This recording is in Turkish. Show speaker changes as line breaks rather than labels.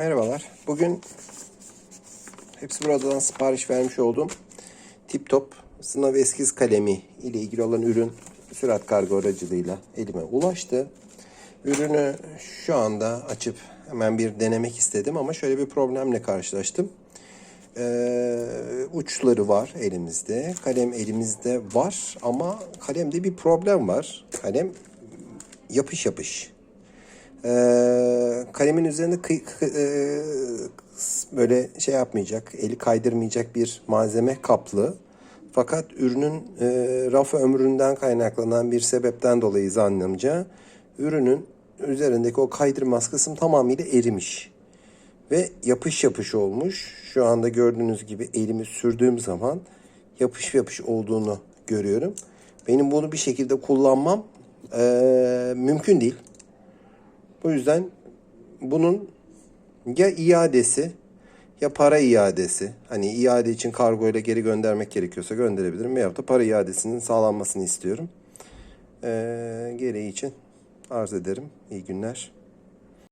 Merhabalar. Bugün hepsi buradan sipariş vermiş olduğum Tip Top sınav eskiz kalemi ile ilgili olan ürün sürat kargo aracılığıyla elime ulaştı. Ürünü şu anda açıp hemen bir denemek istedim ama şöyle bir problemle karşılaştım. Ee, uçları var elimizde. Kalem elimizde var ama kalemde bir problem var. Kalem yapış yapış. Ee, kalemin üzerinde kıy- kı- e, böyle şey yapmayacak, eli kaydırmayacak bir malzeme kaplı. Fakat ürünün e, raf ömründen kaynaklanan bir sebepten dolayı zannımca ürünün üzerindeki o kaydırmaz kısım tamamıyla erimiş. Ve yapış yapış olmuş. Şu anda gördüğünüz gibi elimi sürdüğüm zaman yapış yapış olduğunu görüyorum. Benim bunu bir şekilde kullanmam e, mümkün değil. Bu yüzden bunun ya iadesi ya para iadesi. Hani iade için kargo ile geri göndermek gerekiyorsa gönderebilirim. Veyahut da para iadesinin sağlanmasını istiyorum. Ee, gereği için arz ederim. İyi günler.